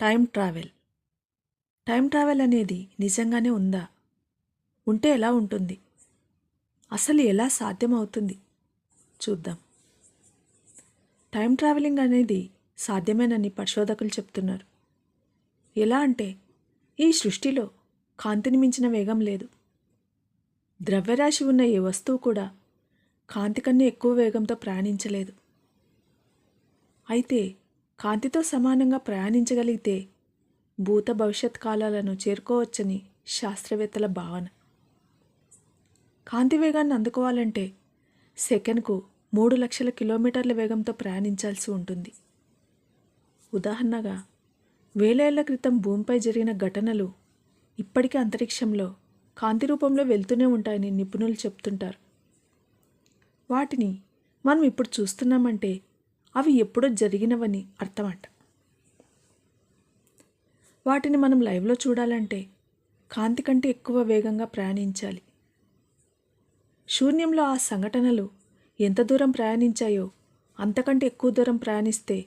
Time travel. Time travel అనేది నిజంగానే ఉందా? ఉంటే ఎలా ఉంటుంది? అసలు ఎలా సాధ్యమవుతుంది? చూద్దాం. టైం ట్రావెలింగ్ అనేది సాధ్యమేనని పరిశోధకులు చెప్తున్నారు. ఎలా అంటే ఈ సృష్టిలో కాంతిని మించిన వేగం లేదు. ద్రవ్యరాశి ఉన్న ఏ వస్తువు కూడా కాంతి కన్నా ఎక్కువ వేగంతో ప్రయాణించలేదు. అయితే కాంతితో సమానంగా ప్రయాణించగలిగితే భూత భవిష్యత్ కాలాలను చేరుకోవచ్చని శాస్త్రవేత్తల భావన. కాంతి వేగాన్ని అందుకోవాలంటే సెకండ్కు మూడు లక్షల కిలోమీటర్ల వేగంతో ప్రయాణించాల్సి ఉంటుంది. ఉదాహరణగా వేలేళ్ళ క్రితం భూమిపై జరిగిన ఘటనలు ఇప్పటికీ అంతరిక్షంలో కాంతి రూపంలో వెళ్తూనే ఉంటాయని నిపుణులు చెప్తుంటారు. వాటిని మనం ఇప్పుడు చూస్తున్నామంటే అవి ఎప్పుడో జరిగినవని అర్థమట. వాటిని మనం లైవ్లో చూడాలంటే కాంతి కంటే ఎక్కువ వేగంగా ప్రయాణించాలి. శూన్యంలో ఆ సంఘటనలు ఎంత దూరం ప్రయాణించాయో అంతకంటే ఎక్కువ దూరం ప్రయాణిస్తే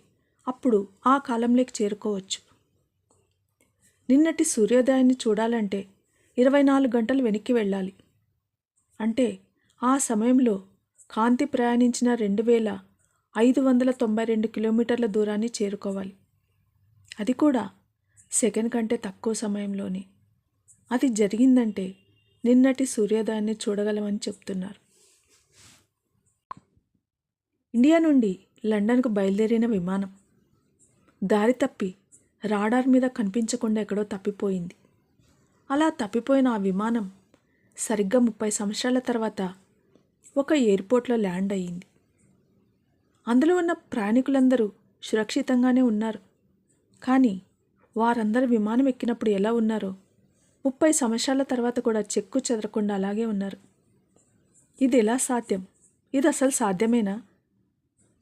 అప్పుడు ఆ కాలంలోకి చేరుకోవచ్చు. నిన్నటి సూర్యోదయాన్ని చూడాలంటే ఇరవై నాలుగు గంటలు వెనక్కి వెళ్ళాలి. అంటే ఆ సమయంలో కాంతి ప్రయాణించిన రెండు వేల ఐదు వందల తొంభై రెండు కిలోమీటర్ల దూరాన్ని చేరుకోవాలి. అది కూడా సెకండ్ కంటే తక్కువ సమయంలోనే. అది జరిగిందంటే నిన్నటి సూర్యోదయాన్ని చూడగలమని చెప్తున్నారు. ఇండియా నుండి లండన్కు బయలుదేరిన విమానం దారి తప్పి రాడార్ మీద కనిపించకుండా ఎక్కడో తప్పిపోయింది. అలా తప్పిపోయిన ఆ విమానం సరిగ్గా ముప్పై సంవత్సరాల తర్వాత ఒక ఎయిర్పోర్ట్లో ల్యాండ్ అయ్యింది. అందులో ఉన్న ప్రయాణికులందరూ సురక్షితంగానే ఉన్నారు. కానీ వారందరూ విమానం ఎక్కినప్పుడు ఎలా ఉన్నారో ముప్పై సంవత్సరాల తర్వాత కూడా చెక్కు చెదరకుండా అలాగే ఉన్నారు. ఇది ఎలా సాధ్యం? ఇది అసలు సాధ్యమేనా?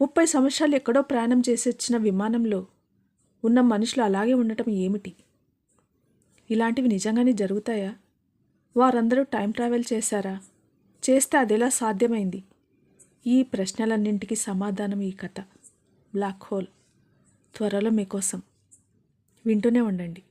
ముప్పై సంవత్సరాలు ఎక్కడో ప్రయాణం చేసి వచ్చిన విమానంలో ఉన్న మనుషులు అలాగే ఉండటం ఏమిటి? ఇలాంటివి నిజంగానే జరుగుతాయా? వారందరూ టైం ట్రావెల్ చేశారా? చేస్తే అది ఎలా సాధ్యమైంది? ఈ ప్రశ్నలన్నింటికి సమాధానం ఈ కథ. Black hole. త్వరలో మీకోసం. వింటూనే ఉండండి.